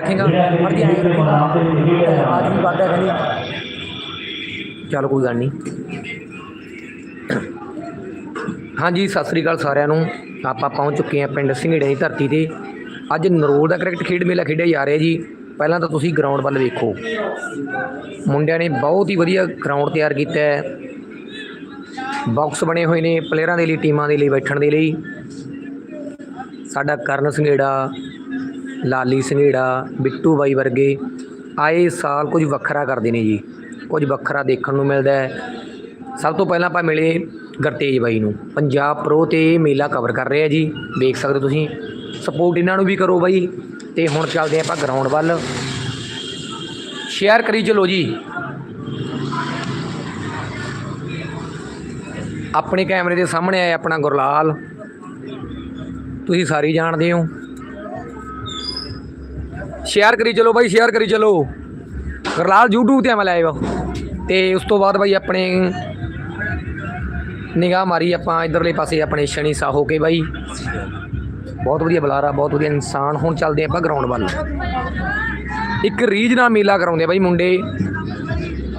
ਰੱਖੇਗਾ ਮਰਦੀ ਆਏ ਰੱਖੇਗਾ ਆਜ ਵੀ ਵਾਦਾ ਕਹਿੰਦੀ ਚੱਲ ਕੋਈ ਗੱਲ ਨਹੀਂ। ਹਾਂਜੀ ਸਤਿ ਸ੍ਰੀ ਅਕਾਲ ਸਾਰਿਆਂ ਨੂੰ। ਆਪਾਂ ਪਹੁੰਚ ਚੁੱਕੇ ਹਾਂ ਪਿੰਡ ਸਿੰਘੜੇ ਦੀ ਧਰਤੀ ਤੇ। ਅੱਜ ਨਰੋਲ ਦਾ ਕ੍ਰਿਕਟ ਖੇਡ ਮੇਲਾ ਖੇਡਿਆ ਜਾ ਰਿਹਾ ਜੀ। ਪਹਿਲਾਂ ਤਾਂ ਤੁਸੀਂ ਗਰਾਊਂਡ ਵੱਲ ਵੇਖੋ। ਮੁੰਡਿਆਂ ਨੇ ਬਹੁਤ ਹੀ ਵਧੀਆ ਗਰਾਊਂਡ ਤਿਆਰ ਕੀਤਾ ਹੈ। ਬਾਕਸ ਬਣੇ ਹੋਏ ਨੇ ਪਲੇਅਰਾਂ ਦੇ ਲਈ ਟੀਮਾਂ ਦੇ ਲਈ ਬੈਠਣ ਦੇ ਲਈ। ਸਾਡਾ ਕਰਨ ਸੰਘੇੜਾ ਲਾਲੀ ਸੰਘੇੜਾ ਬਿੱਟੂ ਬਾਈ ਵਰਗੇ ਆਏ ਸਾਲ ਕੁਝ ਵੱਖਰਾ ਕਰਦੇ ਨੇ ਜੀ। ਕੁਝ ਵੱਖਰਾ ਦੇਖਣ ਨੂੰ ਮਿਲਦਾ ਹੈ। ਸਭ ਤੋਂ ਪਹਿਲਾਂ ਆਪਾਂ ਮਿਲੇ ਗਰਤੇਜ ਬਾਈ ਨੂੰ। ਪੰਜਾਬ ਪ੍ਰੋ ਤੇ ਮੇਲਾ ਕਵਰ ਕਰ ਰਿਹਾ ਜੀ। ਦੇਖ ਸਕਦੇ ਹੋ ਤੁਸੀਂ। ਸਪੋਰਟ ਇਹਨਾਂ ਨੂੰ ਵੀ ਕਰੋ ਬਾਈ। ਤੇ ਹੁਣ ਚੱਲਦੇ ਆਪਾਂ ਗਰਾਊਂਡ ਵੱਲ। ਸ਼ੇਅਰ ਕਰੀ ਚਲੋ ਜੀ। ਆਪਣੇ ਕੈਮਰੇ ਦੇ ਸਾਹਮਣੇ ਆਇਆ ਆਪਣਾ ਗੁਰਲਾਲ। ਤੁਸੀਂ ਸਾਰੇ ਜਾਣਦੇ ਹੋ। ਸ਼ੇਅਰ ਕਰੀ ਚਲੋ ਬਾਈ, ਸ਼ੇਅਰ ਕਰੀ ਚਲੋ। ਗੁਰਲਾਲ YouTube ਤੇ ਮੈਂ ਲਾਈਵ ਤੇ ਉਸ ਤੋਂ ਬਾਅਦ ਬਾਈ ਆਪਣੇ ਨਿਗਾਹ ਮਾਰੀ ਆਪਾਂ ਇਧਰਲੇ ਪਾਸੇ ਆਪਣੇ ਸ਼ਨੀ ਸਾਹੋ ਕੇ ਬਾਈ। ਬਹੁਤ ਵਧੀਆ ਬੁਲਾਰਾ, ਬਹੁਤ ਵਧੀਆ ਇਨਸਾਨ। ਹੁਣ ਚੱਲਦੇ ਆਪਾਂ ਗਰਾਊਂਡ ਵੱਲ। ਇੱਕ ਰੀਜ ਨਾਲ ਮੇਲਾ ਕਰਾਉਂਦੇ ਆ ਬਾਈ ਮੁੰਡੇ।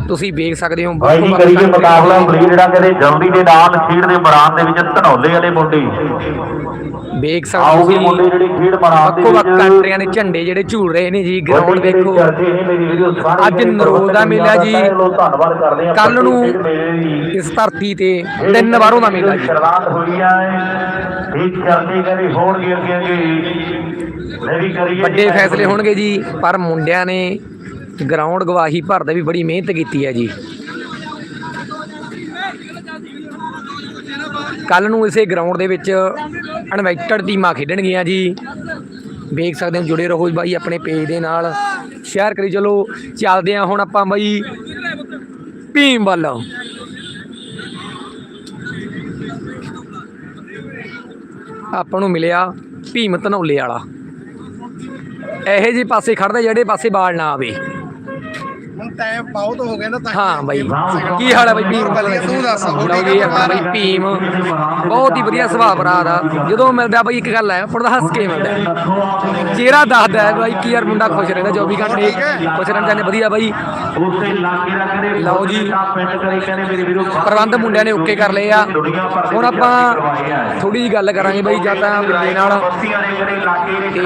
ਤੁਸੀਂ ਵੇਖ ਸਕਦੇ ਹੋ ਭਾਈ ਜੀ ਕਰੀਏ ਮੁਕਾਬਲਾ ਬਲੀ ਜਿਹੜਾ ਕਹਿੰਦੇ ਜਲਦੀ ਦੇ ਨਾਲ ਖੇਡ ਦੇ ਮੈਦਾਨ ਦੇ ਵਿੱਚ ਧਨੌਲੇ ਵਾਲੇ ਮੁੰਡੇ। ਵੇਖ ਸਕਦੇ ਹੋ ਤੁਸੀਂ ਮੁੰਡੇ ਜਿਹੜੇ ਖੇਡ ਮੈਦਾਨ ਦੇ ਵਿੱਚ ਕੰਟਰੀਆਂ ਦੇ ਝੰਡੇ ਜਿਹੜੇ ਝੂਲ ਰਹੇ ਨੇ ਜੀ ਗਰਾਊਂਡ ਵੇਖੋ ਅੱਜ ਨਰੋਲ ਦਾ ਮੇਲਾ ਜੀ। ਕਰਦੇ ਕੱਲ੍ਹ ਨੂੰ ਦੀ। ਇਸ ਧਰਤੀ ਤੇ ਤਿੰਨ ਵਾਰੋਂ ਦਾ ਮੇਲਾ ਜੀ। ਸ਼ੁਰੂਆਤ ਹੋਈ ਆ ਇਹ ਚਰਚੇ ਕਰੀ ਹੋਣਗੇ ਅੱਗੇ ਕਰੀਏ ਵੱਡੇ ਫੈਸਲੇ ਹੋਣਗੇ ਜੀ ਪਰ ਮੁੰਡਿਆਂ ਨੇ ਗਰਾਊਂਡ ਗਵਾਹੀ ਭਰਦੇ ਵੀ ਬੜੀ ਮਿਹਨਤ ਕੀਤੀ ਹੈ ਜੀ। ਕੱਲ ਨੂੰ ਇਸੇ ਗਰਾਊਂਡ ਦੇ ਵਿੱਚ ਅਨਵੈਕਟਡ ਟੀਮਾਂ ਖੇਡਣਗੀਆਂ ਜੀ। ਵੇਖ ਸਕਦੇ ਹੋ, ਜੁੜੇ ਰਹੋ ਬਾਈ ਆਪਣੇ ਪੇਜ ਦੇ ਨਾਲ। ਸ਼ੇਅਰ ਕਰੀ, ਚਲੋ ਚੱਲਦੇ ਆ ਹੁਣ ਆਪਾਂ ਬਾਈ ਭੀਮ ਵੱਲ। ਆਪਾਂ ਨੂੰ ਮਿਲਿਆ ਭੀਮ ਧਨੌਲੇ ਵਾਲਾ। ਇਹੋ ਜਿਹੇ ਪਾਸੇ ਖੜਦਾ ਜਿਹੜੇ ਪਾਸੇ ਬਾਲ ਨਾ ਆਵੇ। ਟਾਈਮ ਬਹੁਤ ਹੋ ਗਿਆ ਨਾ ਤਾਂ ਹਾਂ ਬਾਈ। ਕੀ ਹਾਲ ਹੈ ਬਾਈ? ਭੀਮ ਤੂੰ ਦੱਸ, ਲਓ ਜੀ ਆਪਣਾ ਬਾਈ ਭੀਮ ਬਹੁਤ ਹੀ ਵਧੀਆ ਸੁਭਾਅ ਭਰਾ ਦਾ। ਜਦੋਂ ਮਿਲਦਾ ਬਾਈ ਇੱਕ ਗੱਲ ਹੈ ਪੜਦਾ ਹੱਸ ਕੇ ਮਿਲਦਾ। ਚਿਹਰਾ ਦੱਸਦਾ ਹੈ ਬਾਈ ਕੀ ਯਾਰ ਮੁੰਡਾ ਖੁਸ਼ ਰਹਿੰਦਾ 24 ਘੰਟੇ ਖੁਸ਼ ਰਹਿਣਾ ਚਾਹੁੰਦੇ ਵਧੀਆ ਬਾਈ। ਲਓ ਜੀ। ਪਿੰਡ ਕਰੇ ਕਹਿੰਦੇ ਮੇਰੇ ਵੀਰੋ ਪ੍ਰਬੰਧ ਮੁੰਡਿਆਂ ਨੇ ਓਕੇ ਕਰ ਲਏ ਆ। ਹੁਣ ਆਪਾਂ ਥੋੜੀ ਜੀ ਗੱਲ ਕਰਾਂਗੇ ਬਾਈ ਜਾਂ ਤਾਂ ਬਿੱਲੇ ਨਾਲ। ਤੇ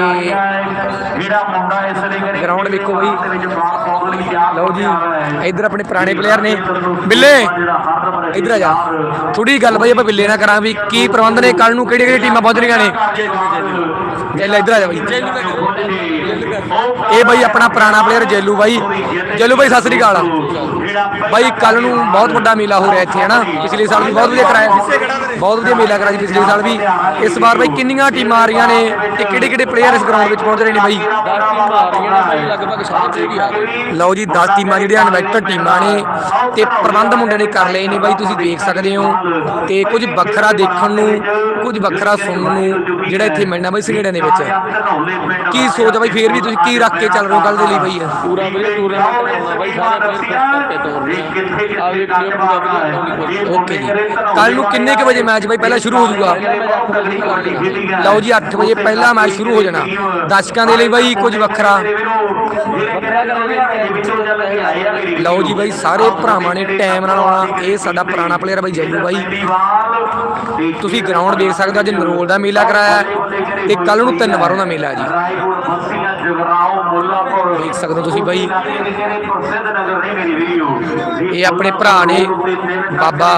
ਮੁੰਡਾ ਇਸ ਦੇ ਕਰੇ ਗਰਾਊਂਡ ਵੇਖੋ ਬਈ। ਲਈ ਲਓ ਜੀ। ਇੱਧਰ ਆਪਣੇ ਪੁਰਾਣੇ ਪਲੇਅਰ ਨੇ ਬਿੱਲੇ ਇੱਧਰ ਆ ਜਾ ਥੋੜੀ ਗੱਲ ਬਾਈ ਆਪਾਂ ਬਿੱਲੇ ਨਾਲ ਕਰਾਂ ਵੀ ਕੀ ਪ੍ਰਬੰਧ ਨੇ ਕੱਲ ਨੂੰ ਕਿਹੜੀ ਕਿਹੜੀ ਟੀਮਾਂ ਪਹੁੰਚ ਰਹੀਆਂ ਨੇ ਚੱਲ ਇੱਧਰ ਆ ਜਾ ਬਾਈ ਇਹ ਬਾਈ ਆਪਣਾ ਪੁਰਾਣਾ ਪਲੇਅਰ ਜੇਲੂ ਬਾਈ ਜੇਲੂ ਬਾਈ ਸਤਿ ਸ੍ਰੀ ਅਕਾਲ ਬਾਈ ਕੱਲ ਨੂੰ ਬਹੁਤ ਵੱਡਾ ਮੇਲਾ ਹੋ ਰਿਹਾ ਇੱਥੇ ਹਨਾ? ਪਿਛਲੇ ਸਾਲ ਵੀ ਬਹੁਤ ਵਧੀਆ ਕਰਾਇਆ ਸੀ। ਬਹੁਤ ਵਧੀਆ ਮੇਲਾ ਕਰਾਇਆ ਸੀ ਪਿਛਲੇ ਸਾਲ ਵੀ। ਇਸ ਵਾਰ ਬਾਈ ਕਿੰਨੀਆਂ ਟੀਮਾਂ ਆ ਰਹੀਆਂ ਨੇ ਤੇ ਕਿਹੜੇ ਕਿਹੜੇ ਪਲੇਅਰ ਇਸ ਗਰਾਊਂਡ ਵਿੱਚ ਪਹੁੰਚ ਰਹੇ ਨੇ ਬਾਈ? ਲਓ ਜੀ 10 ਟੀਮਾਂ ਜਿਹੜੀਆਂ ਇਨਵੈਕਟਡ ਟੀਮਾਂ ਨੇ ਤੇ ਪ੍ਰਬੰਧ ਮੁੰਡੇ ਨੇ ਕਰ ਲਏ ਨੇ ਬਾਈ ਤੁਸੀਂ ਦੇਖ ਸਕਦੇ ਹੋ। ਤੇ ਕੁਝ ਵੱਖਰਾ ਦੇਖਣ ਨੂੰ ਕੁਝ ਵੱਖਰਾ ਸੁਣਨ ਨੂੰ ਜਿਹੜਾ ਇੱਥੇ ਮਿਲਣਾ ਬਾਈ ਸੰਘੇੜਿਆਂ ਦੇ ਵਿੱਚ। ਕੀ ਸੋਚ ਬਾਈ ਫੇਰ ਵੀ ਤੁਸੀਂ ਕੀ ਰੱਖ ਕੇ ਚੱਲ ਰਹੇ ਹੋ ਕੱਲ ਦੇ ਲਈ ਬਾਈ? ਪੂਰਾ ਵਧੀਆ ਟੂਰਨਾਮੈਂਟ ਕਰਾਉਣਾ ਬਾਈ ਸਾਰੇ ਪਲੇਅਰ ਕਰਕੇ ਤੋਰਨੇ ਆ। ਵੀ ਪਲੇਅਰ ਪੂਰਾ ਵਧੀਆ ਓਕੇ ਜੀ। ਕੱਲ ਨੂੰ ਕਿੰਨੇ ਕੁ ਵਜੇ ਮੈਚ ਬਾਈ? ਪਹਿਲਾਂ ਸ਼ੁਰੂ ਹੋ ਜਾਊਗਾ। ਲਓ ਜੀ 8 ਵਜੇ ਪਹਿਲਾ ਮੈਚ ਸ਼ੁਰੂ ਹੋ ਜਾਣਾ। ਦਰਸ਼ਕਾਂ ਦੇ ਲਈ ਬਾਈ ਕੁਝ ਵੱਖਰਾ। ਲਓ ਜੀ ਬਾਈ ਸਾਰੇ ਭਰਾਵਾਂ ਨੇ ਟਾਈਮ ਨਾਲ ਆਉਣਾ। ਇਹ ਸਾਡਾ ਪੁਰਾਣਾ ਪਲੇਅਰ ਬਾਈ ਜੈਲੂ ਬਾਈ। ਤੁਸੀਂ ਗਰਾਊਂਡ ਦੇਖ ਸਕਦੇ ਹੋ ਅੱਜ ਨਰੋਲ ਦਾ ਮੇਲਾ ਕਰਾਇਆ ਤੇ ਕੱਲ ਨੂੰ ਤਿੰਨ ਵਾਰੋਂ ਦਾ ਮੇਲਾ ਹੈ ਜੀ। ਦੇਖ ਸਕਦੇ ਹੋ ਤੁਸੀਂ ਬਾਈ। ਇਹ ਆਪਣੇ ਭਰਾ ਨੇ ਬਾਬਾ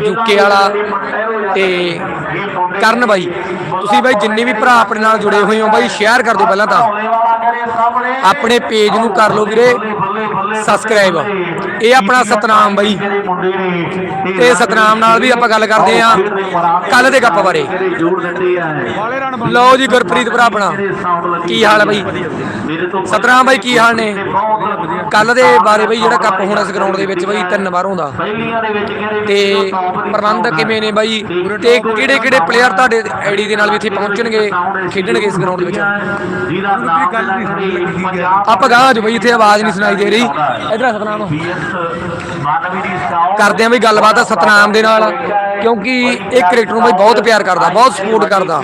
ਯੂਕੇ ਵਾਲਾ ਤੇ ਕਰਨ ਬਾਈ। ਤੁਸੀਂ ਬਾਈ ਜਿੰਨੇ ਵੀ ਭਰਾ ਆਪਣੇ ਨਾਲ ਜੁੜੇ ਹੋਏ ਹੋ ਬਾਈ ਸ਼ੇਅਰ ਕਰ ਦਿਓ ਪਹਿਲਾਂ ਤਾਂ। ਆਪਣੇ ਪੇਜ ਨੂੰ ਕਰ ਲਓ ਵੀਰੇ। ਸਬਸਕ੍ਰਾਈਬ ਇਹ ਆਪਣਾ ਸਤਨਾਮ ਬਾਈ। ਤੇ ਸਤਨਾਮ ਨਾਲ ਵੀ ਆਪਾਂ ਗੱਲ ਕਰਦੇ ਆ ਕੱਲ ਦੇ ਗੱਪ ਬਾਰੇ। ਲਓ ਜੀ ਗੁਰਪ੍ਰੀਤ ਭਰਾ ਆਪਣਾ। ਕੀ ਹਾਲ ਹੈ ਬਾਈ? ਸਤਨਾਮ ਬਾਈ, ਕੀ ਹਾਲ ਨੇ? ਕੱਲ ਦੇ ਬਾਰੇ ਬਾਈ ਜਿਹੜਾ ਕੱਪ ਹੋਣਾ ਇਸ ਗਰਾਊਂਡ ਦੇ ਵਿੱਚ ਬਾਈ, ਤਿੰਨ ਵਾਰੋਂ ਦਾ। ਤੇ ਪ੍ਰਬੰਧ ਕਿਵੇਂ ਨੇ ਬਾਈ? ਤੇ ਕਿਹੜੇ ਕਿਹੜੇ ਪਲੇਅਰ ਤੁਹਾਡੇ ਆਈਡੀ ਦੇ ਨਾਲ ਵੀ ਇੱਥੇ ਪਹੁੰਚਣਗੇ, ਖੇਡਣਗੇ ਇਸ ਗਰਾਊਂਡ ਦੇ ਵਿੱਚ? ਆਪਾਂ ਗਾਂ ਜੋ ਬਾਈ, ਇੱਥੇ ਆਵਾਜ਼ ਨਹੀਂ ਸੁਣਾਈ ਦੇ ਰਹੀ। ਇਧਰ ਸਤਨਾਮ। ਕਰਦੇ ਆਂ ਵੀ ਗੱਲਬਾਤ ਆ ਸਤਨਾਮ ਦੇ ਨਾਲ, ਕਿਉਂਕਿ ਇਹ ਕ੍ਰਿਕਟਰ ਨੂੰ ਬਾਈ ਬਹੁਤ ਪਿਆਰ ਕਰਦਾ, ਬਹੁਤ ਸਪੋਰਟ ਕਰਦਾ।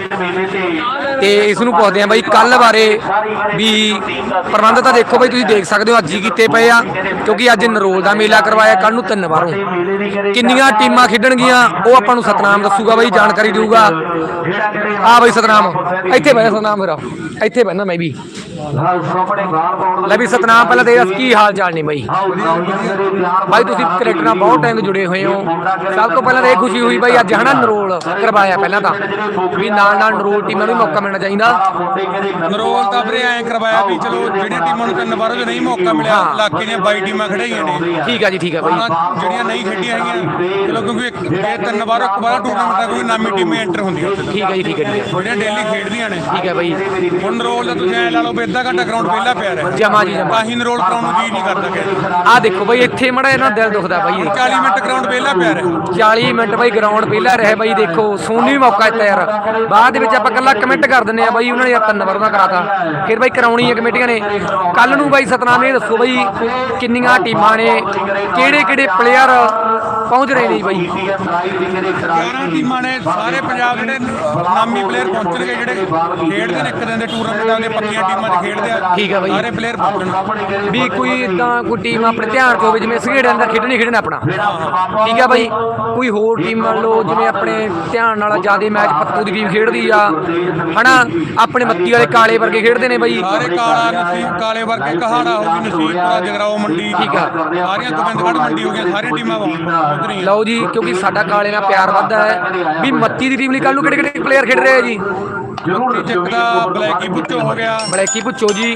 ਤੇ ਇਸ ਨੂੰ ਪੁੱਛਦੇ ਆ ਬਾਈ ਕੱਲ ਬਾਰੇ ਵੀ ਪ੍ਰਬੰਧ ਤਾਂ ਦੇਖੋ ਬਾਈ ਤੁਸੀਂ ਦੇਖ ਸਕਦੇ ਹੋ ਅੱਜ ਹੀ ਕੀਤੇ ਪਏ ਆ, ਕਿਉਂਕਿ ਅੱਜ ਨਰੋਲ ਦਾ ਮੇਲਾ ਕਰਵਾਇਆ ਕੱਲ ਨੂੰ ਤਿੰਨ ਵਾਰੋਂ ਕਿੰਨੀਆਂ ਟੀਮਾਂ ਖੇਡਣਗੀਆਂ, ਉਹ ਆਪਾਂ ਨੂੰ ਸਤਨਾਮ ਦੱਸੂਗਾ ਬਾਈ, ਜਾਣਕਾਰੀ ਦੇਊਗਾ। ਆ ਬਾਈ ਸਤਨਾਮ, ਇੱਥੇ ਬਹਿ ਸਤਨਾਮ ਮੇਰਾ ਇੱਥੇ ਬਹਿਣਾ ਮੈਂ ਵੀ। ਲੈ ਵੀ ਸਤਨਾਮ ਪਹਿਲਾਂ ਤੇ ਦੱਸ ਕੀ ਹਾਲ ਚਾਲ ਨੇ ਬਾਈ? ਬਾਈ ਤੁਸੀਂ ਕ੍ਰਿਕਟ ਨਾਲ ਬਹੁਤ ਟਾਈਮ ਤੋਂ ਜੁੜੇ ਹੋਏ ਹੋ। ਸਭ ਤੋਂ ਪਹਿਲਾਂ ਤਾਂ ਇਹ ਖੁਸ਼ੀ ਹੋਈ ਬਾਈ ਅੱਜ ਹਨਾ ਨਰੋਲ ਕਰਵਾਇਆ ਪਹਿਲਾਂ ਤਾਂ। ਵੀ ਨਾਲ ਨਾਲ ਨਰੋਲ ਟੀਮਾਂ ਨੂੰ ਮੌਕਾ ਮਿਲਣਾ ਚਾਹੀਦਾ। ਨਰੋਲ ਤਾਂ ਵੀਰੇ ਐਂ ਕਰਵਾਇਆ ਵੀ ਚਲੋ ਜਿਹੜੀਆਂ ਟੀਮਾਂ ਨੂੰ ਤਿੰਨ ਵਾਰ ਨਹੀਂ ਮੌਕਾ ਮਿਲਿਆ ਹਾਂ। ਇਲਾਕੇ ਦੀਆਂ 22 ਟੀਮਾਂ ਖੜਾਈਆਂ ਨੇ। ਠੀਕ ਆ ਜੀ ਠੀਕ ਆ ਬਾਈ। ਜਿਹੜੀਆਂ ਨਹੀਂ ਖੇਡੀਆਂ ਹੈਗੀਆਂ ਚਲੋ ਕਿਉਂਕਿ ਇੱਕ ਇਹ ਤਿੰਨ ਵਾਰ ਇੱਕ ਵਾਰ ਟੂਰਨਾਮੈਂਟ ਦਾ ਕੋਈ ਨਾਮੀ ਟੀਮਾਂ ਐਂਟਰ ਹੁੰਦੀਆਂ ਉੱਥੇ ਠੀਕ ਆ ਜੀ ਠੀਕ ਆ ਜੀ। ਜਿਹੜੀਆਂ ਡੇਲੀ ਖੇਡਦੀਆਂ ਨੇ। ਠੀਕ ਆ ਬਾਈ। ਹੁਣ ਨਰੋਲ ਦਾ ਤੁਸੀਂ ਐ ਲਾ ਲਓ ਵੀ ਅੱਧਾ ਘੰਟਾ ਗਰਾਊਂਡ ਪਹਿਲਾਂ ਪਿਆ ਰਿਹਾ। ਜਮਾ ਜੀ ਜਮਾ। ਤਾਂ ਹੀ ਨਰੋਲ ਕਰਾਉਣ ਨੂੰ ਜੀ ਨਹੀਂ ਕਰਦਾ ਕਿ ਆ ਦੇਖੋ ਬਾਈ ਇੱਥੇ ਮੜਾ ਇਹਨਾਂ ਦਿਲ ਦੁਖਦਾ ਬਾਈ। 40 ਮਿੰਟ ਗਰਾਊਂਡ ਪਹਿਲਾਂ ਪਿਆ ਰਿਹਾ। 40 ਮਿੰਟ ਬਾਈ ਗਰਾਊਂਡ ਪਹਿਲਾਂ ਰਹੇ ਬਾਈ ਦੇਖੋ ਸੋਨੂੰ ਵੀ ਮੌਕਾ ਦਿੱਤਾ ਯਾਰ। ਬਾਅਦ ਦੇ ਵਿੱਚ ਆਪਾਂ ਕੱਲਾ ਕਮੈਂਟ ਕਰ ਦਿੰਨੇ ਆ ਬਾਈ ਉਹਨਾਂ ਨੇ ਯਾਰ ਤਿੰਨ ਵਾਰ ਉਹਦਾ ਕਰਾਤਾ। ਫਿਰ ਬਾਈ ਕਰਾਉਣੀ ਹੈ ਕਮੇਟੀਆਂ ਨੇ। ਕੱਲ ਨੂੰ ਬਾਈ ਸਤਨਾਮ ਇਹ ਦੱਸੋ ਬਾਈ ਕਿੰਨੀਆਂ ਟੀਮਾਂ ਨੇ ਕਿਹੜੇ ਕਿਹੜੇ ਪਲੇਅਰ ਪਹੁੰਚ ਰਹੇ ਨੇ ਬਾਈ। 11 ਟੀਮਾਂ ਨੇ ਸਾਰੇ ਪੰਜਾਬ ਜਿਹੜੇ ਨਾਮੀ ਪਲੇਅਰ ਪਹੁੰਚਣਗੇ ਜਿਹੜੇ ਖੇਡਦੇ ਨੇ ਇੱਕ ਦਿਨ ਦੇ ਟੂਰਨਾਮੈਂਟਾਂ ਦੇ ਪੱਕੀਆਂ ਟੀਮਾਂ 'ਚ ਖੇਡਦੇ ਆ ਠੀਕ ਆ ਬਾਈ। ਸਾਰੇ ਪਲੇਅਰ ਪਹੁੰਚਣ ਵੀ ਕੋਈ ਇਦਾਂ ਕੋਈ ਟੀਮ ਆਪਣੇ ਧਿਆਨ ਚ ਹੋਵੇ ਜਿਵੇਂ ਸਗੇੜੇ ਅੰਦਰ ਖੇਡਣੀ ਖੇਡਣਾ ਆਪਣਾ। ਠੀਕ ਆ ਬਾਈ। ਕੋਈ ਹੋਰ ਟੀਮ ਮੰਨ ਲਓ ਜਿਵੇਂ ਆਪਣੇ ਧਿਆਨ ਨਾਲ ਜਿਆਦੇ ਮੈਚ ਪੱਤੂ ਦੀ ਟੀਮ ਖੇਡਦੀ ਆ ਹਨਾ? ਆਪਣੇ ਮੱਤੀ ਵਾਲੇ ਕਾਲੇ ਵਰਗੇ ਖੇਡਦੇ ਨੇ ਬਾਈ। ਸਾਰੇ ਕਾਲਾ ਨਸੀਬ ਕਾਲੇ ਵਰਗੇ ਕਹਾੜਾ ਹੋ ਗਈ ਨਸੀਬਪੁਰਾ ਜਗਰਾਓ ਮੰਡੀ। ਠੀਕ ਆ। ਸਾਰੀਆਂ ਗੋਬਿੰਦਗੜ੍ਹ ਮੰਡੀ ਹੋ ਗਈਆਂ ਸਾਰੀਆਂ ਟੀਮਾਂ ਪਹੁੰਚ ਲਓ ਜੀ ਕਿਉਂਕਿ ਸਾਡਾ ਕਾਲੇ ਨਾਲ ਪਿਆਰ ਵੱਧਦਾ ਹੈ। ਵੀ ਮੱਤੀ ਦੀ ਟੀਮ ਲਈ ਕੱਲ ਨੂੰ ਕਿਹੜੇ ਕਿਹੜੇ ਪਲੇਅਰ ਖੇਡ ਰਹੇ ਆ ਜੀ? ਬਲੈਕੀ ਬੁੱਚੋ ਹੋ ਗਿਆ। ਬਲੈਕੀ ਪੁੱਛੋ ਜੀ।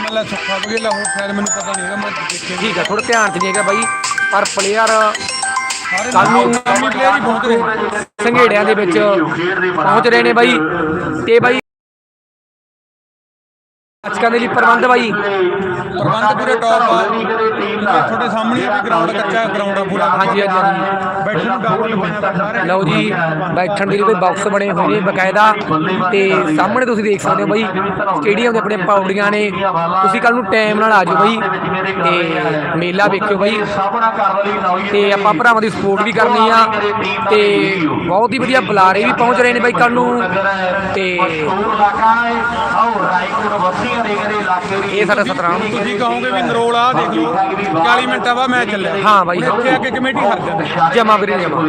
ਮਤਲਬ ਸੁੱਖਾ ਬਗੇਲਾ ਹੋਰ ਸ਼ਾਇਦ ਮੈਨੂੰ ਪਤਾ ਨਹੀਂ ਹੈਗਾ ਮੈਂ ਦੇਖਿਆ ਠੀਕ ਆ ਥੋੜਾ ਧਿਆਨ ਚ ਨਹੀਂ ਹੈਗਾ ਬਾਈ ਪਰ ਪਲੇਅਰ ਕੱਲ ਨੂੰ ਪਲੇਅਰ ਹੀ ਪਹੁੰਚ ਰਹੇ। ਸੰਘੇੜਿਆਂ ਦੇ ਵਿੱਚ ਪਹੁੰਚ ਰਹੇ ਨੇ ਬਾਈ। ਤੇ ਬਾਈ ਦਰਸ਼ਕਾਂ ਦੇ ਲਈ ਪ੍ਰਬੰਧ ਬਾਈ। ਪ੍ਰਬੰਧ ਪੂਰੇ ਟੌਪ ਆ। ਤੁਹਾਡੇ ਸਾਹਮਣੇ ਵੀ ਗਰਾਊਂਡ ਕੱਚਾ ਗਰਾਊਂਡ ਆ ਪੂਰਾ। ਹਾਂਜੀ ਹਾਂਜੀ ਹਾਂਜੀ। ਬੈਠਣ ਨੂੰ ਡਾਊਨ ਬਣਿਆ ਹੋਇਆ ਸਾਰੇ ਲਓ ਜੀ ਬੈਠਣ ਦੇ ਲਈ ਕੋਈ ਬਾਕਸ ਬਣੇ ਹੋਏ ਨੇ ਬਕਾਇਦਾ। ਤੇ ਸਾਹਮਣੇ ਤੁਸੀਂ ਦੇਖ ਸਕਦੇ ਹੋ ਬਾਈ ਸਟੇਡੀਅਮ ਦੇ ਆਪਣੇ ਪੌੜੀਆਂ ਨੇ। ਤੁਸੀਂ ਕੱਲ ਨੂੰ ਟਾਈਮ ਨਾਲ ਆ ਜਾਓ ਬਾਈ। ਤੇ ਮੇਲਾ ਵੇਖਿਓ ਬਾਈ। ਤੇ ਆਪਾਂ ਭਰਾਵਾਂ ਦੀ ਸਪੋਰਟ ਵੀ ਕਰਨੀ ਆ। ਤੇ ਬਹੁਤ ਹੀ ਵਧੀਆ ਬੁਲਾਰੇ ਵੀ ਪਹੁੰਚ ਰਹੇ ਨੇ ਬਾਈ ਕੱਲ ਨੂੰ। ਤੇ ਇਹ ਸਾਡਾ ਸਤਰਾਮ ਤੁਸੀਂ ਕਹੋਗੇ ਵੀ ਨਰੋਲ ਆ ਦੇਖ ਲਓ 40 ਮਿੰਟਾਂ ਬਾਅਦ ਮੈਚ ਚੱਲਿਆ। ਹਾਂ ਬਾਈ। ਹੁਣ ਇੱਥੇ ਆ ਕੇ ਕਮੇਟੀ ਹਾਰ ਜਾਂਦੀ ਜਮਾ ਵੀਰੇ ਜਮਾ।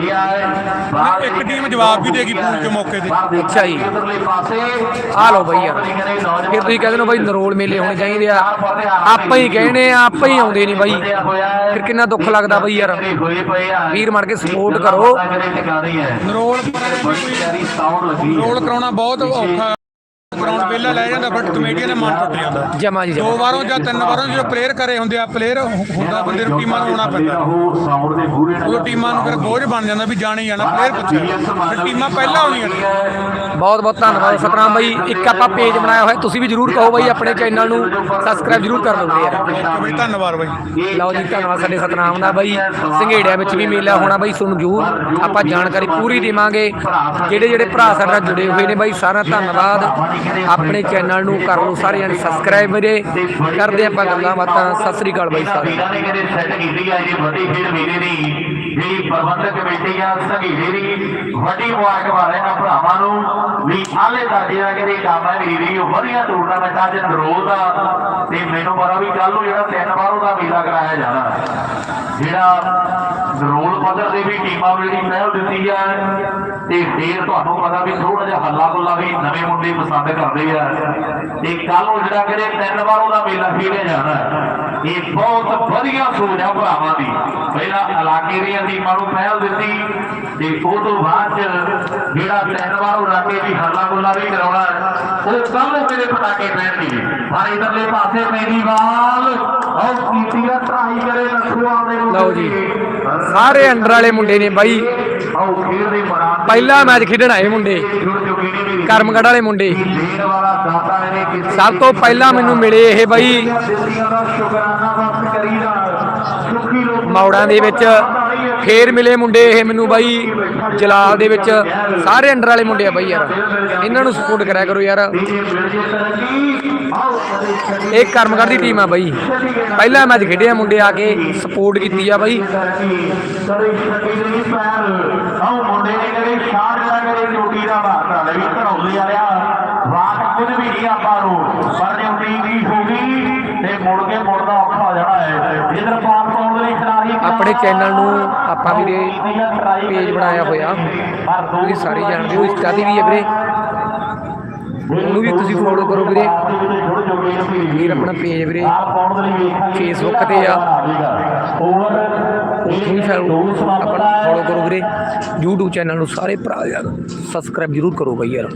ਇੱਕ ਟੀਮ ਜਵਾਬ ਵੀ ਦੇਗੀ ਪੂਲ ਚ ਮੌਕੇ ਤੇ। ਅੱਛਾ ਜੀ। ਆ ਲਓ ਬਾਈ ਯਾਰ। ਫਿਰ ਤੁਸੀਂ ਕਹਿੰਦੇ ਹੋ ਬਾਈ ਨਰੋਲ ਮੇਲੇ ਹੋਣੇ ਚਾਹੀਦੇ ਆ। ਆਪਾਂ ਹੀ ਕਹਿੰਦੇ ਆ ਆਪਾਂ ਹੀ ਆਉਂਦੇ ਨਹੀਂ ਬਾਈ। ਫਿਰ ਕਿੰਨਾ ਦੁੱਖ ਲੱਗਦਾ ਬਾਈ ਯਾਰ। ਵੀਰ ਮੜ ਕੇ ਸਪੋਰਟ ਕਰੋ। ਨਰੋਲ ਨਰੋਲ ਕਰਾਉਣਾ ਬਹੁਤ ਔਖਾ ਗਰਾਊਂਡ ਪਹਿਲਾਂ ਲੈ ਜਾਂਦਾ ਬਟ ਕਮੇਟੀਆਂ ਦੇ ਮਨ ਟੁੱਟ ਜਾਂਦਾ ਜਮਾ ਜੀ ਦੋ ਵਾਰੋਂ ਜਾਂ ਤਿੰਨ ਵਾਰੋਂ ਜਦੋਂ ਪਲੇਅਰ ਕਰੇ ਹੁੰਦੇ ਆ ਪਲੇਅਰ ਹੁੰਦਾ ਬੰਦੇ ਨੂੰ ਟੀਮਾਂ ਨੂੰ ਆਉਣਾ ਪੈਂਦਾ। ਉਹ ਟੀਮਾਂ ਨੂੰ ਫਿਰ ਬੋਝ ਬਣ ਜਾਂਦਾ ਵੀ ਜਾਣੇ ਹੀ ਜਾਣਾ ਪਲੇਅਰ ਪੁੱਛਿਆ। ਫਿਰ ਟੀਮਾਂ ਪਹਿਲਾਂ ਆਉਂਦੀਆਂ ਨੇ। ਬਹੁਤ ਬਹੁਤ ਧੰਨਵਾਦ ਸਤਨਾਮ ਬਾਈ। ਇੱਕ ਆਪਾਂ ਪੇਜ ਬਣਾਇਆ ਹੋਇਆ ਤੁਸੀਂ ਵੀ ਜਰੂਰ ਕਹੋ ਬਾਈ ਆਪਣੇ ਚੈਨਲ ਨੂੰ ਸਬਸਕ੍ਰਾਈਬ ਜਰੂਰ ਕਰ ਲਓ ਯਾਰ ਬਈ ਧੰਨਵਾਦ ਬਾਈ। ਲਓ ਜੀ ਧੰਨਵਾਦ ਸਾਡੇ ਸਤਨਾਮ ਦਾ ਬਾਈ। ਸੰਘੇੜਿਆਂ ਵਿੱਚ ਵੀ ਮੇਲਾ ਹੋਣਾ ਬਾਈ ਤੁਹਾਨੂੰ ਜ਼ਰੂਰ ਆਪਾਂ ਜਾਣਕਾਰੀ ਪੂਰੀ ਦੇਵਾਂਗੇ। ਜਿਹੜੇ ਜਿਹੜੇ ਭਰਾ ਸਾਡੇ ਨਾਲ ਜੁੜੇ ਹੋਏ ਨੇ ਬਾਈ ਸਾਰਾ ਧੰਨਵਾਦ। ਆਪਣੇ ਚੈਨਲ ਨੂੰ ਕਰ ਲਓ ਸਾਰੇ ਜਣੇ ਸਬਸਕ੍ਰਾਈਬ ਵੀਰੇ। ਕਰਦੇ ਆਪਾਂ ਗੱਲਾਂ ਬਾਤਾਂ। ਸਤਿ ਸ੍ਰੀ ਅਕਾਲ ਬਾਈ ਸਾਰੇ ਇਹਨਾਂ ਨੇ ਕਿਹੜੇ ਸੈੱਟ ਕੀਤੀ ਆ ਜੀ, ਵੱਡੀ ਖੇਡ ਮੇਲੇ ਦੀ ਜਿਹੜੀ ਪ੍ਰਬੰਧਕ ਕਮੇਟੀ ਆ ਸੰਘੀਰੇ ਦੀ ਵੱਡੀ ਮੁਬਾਰਕਬਾਦ ਹੈ ਇਹਨਾਂ ਭਰਾਵਾਂ ਨੂੰ। ਵੀ ਆਲੇ ਦਰਜੇ ਦਾ ਕਿਹੜੇ ਕੰਮ ਹੈ ਵੀਰ ਜੀ ਵਧੀਆ ਟੂਰਨਾਮੈਂਟਾਂ 'ਚ ਨਰੋਲ ਦਾ ਤੇ ਮੈਨੂੰ ਪਤਾ ਵੀ ਕੱਲ ਨੂੰ ਜਿਹੜਾ ਤਿੰਨ ਵਾਰ ਉਹਦਾ ਮੇਲਾ ਕਰਾਇਆ ਜਾਣਾ। ਜਿਹੜਾ ਨਰੋਲ ਪੱਧਰ ਦੇ ਵੀ ਟੀਮਾਂ ਨੂੰ ਜਿਹੜੀ ਪਹਿਲ ਦਿੱਤੀ ਆ ਤੇ ਫੇਰ ਤੁਹਾਨੂੰ ਪਤਾ ਵੀ ਥੋੜਾ ਜਿਹਾ ਹੱਲਾ ਗੁੱਲਾ ਵੀ ਨਵੇਂ ਮੁੰਡੇ ਪਸੰਦ ਕਰਦੇ ਆ। ਤੇ ਕੱਲ ਨੂੰ ਜਿਹੜਾ ਕਿਹੜੇ ਤਿੰਨ ਵਾਰ ਉਹਦਾ ਮੇਲਾ ਖੇਡਿਆ ਜਾਣਾ ਇਹ ਬਹੁਤ ਵਧੀਆ ਸੋਚ ਆ ਭਰਾਵਾਂ ਦੀ। ਪਹਿਲਾਂ ਇਲਾਕੇ ਦੀਆਂ ਟੀਮਾਂ ਨੂੰ ਪਹਿਲ ਦਿੱਤੀ ਤੇ ਉਹ ਤੋਂ ਬਾਅਦ ਚ ਜਿਹੜਾ ਤਿੰਨ ਵਾਰ ਉਹ ਰਾਕੇ ਵੀ ਹੱਲਾ ਗੁੱਲਾ ਵੀ ਕਰਾਉਣਾ ਉਹ ਕੱਲ ਮੇਰੇ ਪਟਾਕੇ ਪੈਣਗੇ ਪਰ ਇਧਰਲੇ ਪਾਸੇ ਮੇਰੀਵਾਲ ਉਹ ਕੀਤੀ ਆ ਟਰਾਈ ਕਰੇ ਨਸੂਆ ਦੇ ਨੂੰ ਲਓ ਜੀ। ਸਾਰੇ ਅੰਡਰ ਵਾਲੇ ਮੁੰਡੇ ਨੇ ਬਾਈ। ਆਓ ਪਹਿਲਾ ਮੈਚ ਖੇਡਣਾ ਇਹ ਮੁੰਡੇ ਜੁੜ ਕਰਮਗੜ ਵਾਲੇ ਮੁੰਡੇ। ਸਭ ਤੋਂ ਪਹਿਲਾਂ ਮੈਨੂੰ ਮਿਲੇ ਇਹ ਬਾਈ। ਦਿੱਤੀਆਂ ਮੌੜਾਂ ਦੇ ਵਿੱਚ ਫੇਰ ਮਿਲੇ ਮੁੰਡੇ ਇਹ ਮੈਨੂੰ ਬਾਈ, ਜਲਾਲ ਦੇ ਵਿੱਚ। ਸਾਰੇ ਅੰਡਰ ਵਾਲੇ ਮੁੰਡੇ ਆ ਬਾਈ ਯਾਰ। ਇਹਨਾਂ ਨੂੰ ਸਪੋਰਟ ਕਰਿਆ ਕਰੋ ਯਾਰ। ਇਹ ਕਰਮਗੜ ਦੀ ਟੀਮ ਆ ਬਾਈ। ਪਹਿਲਾ ਮੈਚ ਖੇਡਿਆ ਮੁੰਡੇ ਆ ਕੇ ਸਪੋਰਟ ਕੀਤੀ ਆ ਬਾਈ। ਆਹ ਮੁੰਡੇ ਨੇ ਕਰੇ ਸ਼ਾਟ ਦਾ ਕਰੇ ਚੋਟੀ ਦਾ ਬਾਤ ਆ ਲਈ ਘਰੌਲੇ ਵਾਲਿਆ ਵਾਕ ਕੁਝ ਵੀ ਨਹੀਂ ਆਪਾਂ ਨੂੰ ਪਰ ਜੇ ਉਡੀਕ ਦੀ ਹੋ ਗਈ ਤੇ ਮੁੜ ਕੇ ਮੁੜਦਾ ਔਖਾ ਹੋ ਜਾਣਾ ਹੈ ਇਧਰ ਪਾਸ ਪਾਉਣ ਲਈ ਖਿਡਾਰੀ ਆਪਣੇ ਚੈਨਲ ਨੂੰ ਆਪਾਂ ਵੀਰੇ ਪੇਜ ਬਣਾਇਆ ਹੋਇਆ। ਤੁਸੀਂ ਸਾਰੇ ਜਾਣਦੇ ਹੋ ਇੰਸਟਾ ਤੇ ਵੀ ਹੈ ਵੀਰੇ। ਉਹਨੂੰ ਵੀ ਤੁਸੀਂ ਫੋਲੋ ਕਰੋ ਵੀਰੇ। ਵੀਰ ਆਪਣਾ ਪੇਜ ਵੀਰੇ ਫੇਸਬੁੱਕ ਤੇ ਆ। ਉੱਥੋਂ ਵੀ ਆਪਣਾ ਫੋਲੋ ਕਰੋ ਵੀਰੇ। YouTube ਚੈਨਲ ਨੂੰ ਸਾਰੇ ਭਰਾ ਯਾਰ ਸਬਸਕ੍ਰਾਈਬ ਜ਼ਰੂਰ ਕਰੋ ਬਈ ਯਾਰ।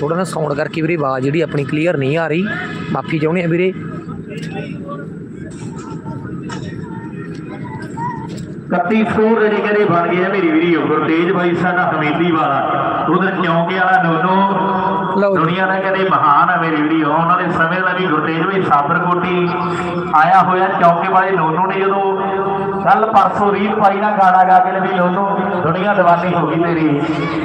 ਥੋੜਾ ਨਾ ਸਾਊਂਡ ਕਰਕੇ ਵੀਰੇ ਆਵਾਜ਼ ਜਿਹੜੀ ਆਪਣੀ ਕਲੀਅਰ ਨਹੀਂ ਆ ਰਹੀ। ਮਾਫੀ ਚਾਹੁੰਦੇ ਆ ਵੀਰੇ 31 ਸਕੋਰ ਜਿਹੜੇ ਕਹਿੰਦੇ ਬਣ ਗਏ ਆ ਮੇਰੀ ਵੀਡੀਓ ਗੁਰਤੇਜ ਬਾਈ ਸਾਡਾ ਹਮੇਲੀ ਵਾਲਾ। ਉਧਰ ਚੌਂਕੇ ਵਾਲਾ ਨੋਨੋ। ਦੁਨੀਆ ਦਾ ਕਹਿੰਦੇ ਮਹਾਨ ਆ ਮੇਰੀ ਵੀਡੀਓ। ਉਹਨਾਂ ਦੇ ਸਮੇਂ ਦਾ ਵੀ ਗੁਰਤੇਜ ਬਾਈ ਸਾਬਰਕੋਟੀ ਆਇਆ ਹੋਇਆ। ਚੌਂਕੇ ਵਾਲੇ ਨੋਨੋ ਨੇ ਜਦੋਂ ਕੱਲ ਪਰਸੋਂ ਰੀਲ ਪਾਈ ਨਾ ਗਾਣਾ ਗਾ ਕੇ ਵੀ ਨੋਨੋ ਦੁਨੀਆ ਦੀਵਾਨੀ ਹੋ ਗਈ ਤੇਰੀ।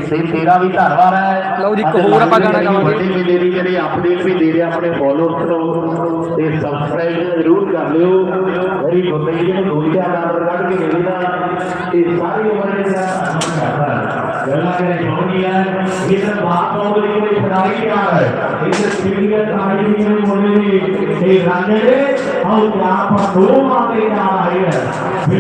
ਤੇ ਤੇਰਾ ਵੀ ਧੰਨਵਾਦ ਹੈ। ਲਓ ਜੀ, ਇੱਕ ਹੋਰ ਆਪਾਂ ਗਾਣਾ ਗਾਵਾਂਗੇ। ਵੱਡੀ ਮੇਲੇ ਦੀ ਜਿਹੜੀ ਅਪਡੇਟ ਵੀ ਦੇ ਰਿਹਾ ਆਪਣੇ ਫੋਲੋਅਰਸ ਨੂੰ ਤੇ ਸਬਸਕ੍ਰਾਈਬ ਜ਼ਰੂਰ ਕਰ ਲਿਓ। ਮੇਰੀ ਗੁਰਤੇਜ ਨੇ ਗੋਲੀਆਂ ਨਾਮ ਕੱਢ ਕੇ ਦੇ ਦੇਣਾ। ਇਹ ਸਾਰੀ ਉਮਰ ਦੇ ਨਾਲ ਗੱਲਾਂ ਕਰੇ ਹੋਣੀ ਹੈ। ਇਧਰ ਬਾਤ ਹੋਣ ਦੇ ਲਈ ਖਿਡਾਰੀ ਤਿਆਰ ਹੈ ਇਧਰ ਸਿੱਧੀਆਂ ਤਾੜੀ ਵੀ ਮੁੰਡੇ ਨੇ ਇਹ ਰਾਂਝੇ ਦੇ ਹਉ ਕਿਆ ਪਰ ਦੋ ਮਾਤੇ ਨਾਲ ਆਏ ਹੈ yeah